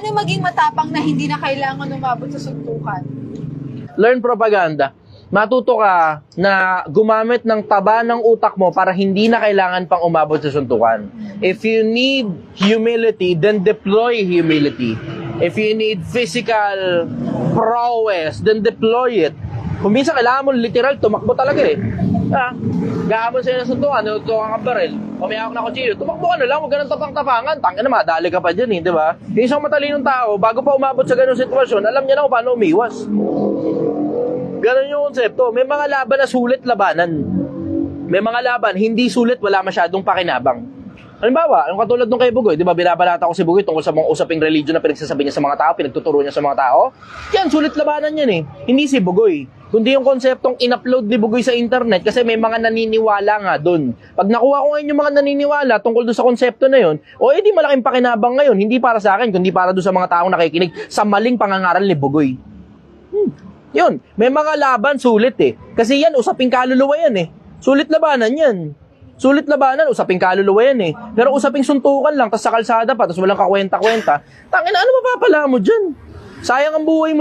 Paano maging matapang na hindi na kailangan umabot sa suntukan? Learn propaganda. Matuto ka na gumamit ng taba ng utak mo para hindi na kailangan pang umabot sa suntukan. If you need humility, then deploy humility. If you need physical prowess, then deploy it. Kung minsan kailangan mo literal, tumakbo talaga eh. Ah, gahamon sa'yo ng suntukan, nutukan ka baril, umiyawak na kutsilyo, tumakbo ka na lang, huwag ka nang tapang-tapangan, tangin na madali ka pa dyan eh, di ba? Yung isang matalinong tao, bago pa umabot sa ganung sitwasyon, alam niya na kung paano umiwas. Ganon yung konsepto. May mga laban na sulit labanan. May mga laban, hindi sulit, wala masyadong pakinabang. Halimbawa, yung katulad nung kay Bugoy, di ba, binabalata ko si Bugoy tungkol sa mga usaping religion na pinagsasabi niya sa mga tao, pinagtuturo niya sa mga tao. Yan, sulit labanan yan eh. Hindi si Bugoy. Kundi yung konseptong in-upload ni Bugoy sa internet kasi may mga naniniwala nga doon. Pag nakuha ko ngayon yung mga naniniwala tungkol doon sa konsepto na yun, o edi malaking pakinabang ngayon, hindi para sa akin, kundi para doon sa mga taong nakikinig sa maling pangangaral ni Bugoy. Yun, may mga laban sulit eh. Kasi yan, usaping kaluluwa yan eh. Sulit labanan yan. Sulit labanan, usaping kaluluwa yan eh. Pero usaping suntukan lang, tas sa kalsada pa, tas walang kakwenta-kwenta. Tangina, ano mapapala mo dyan? Sayang ang buhay mo.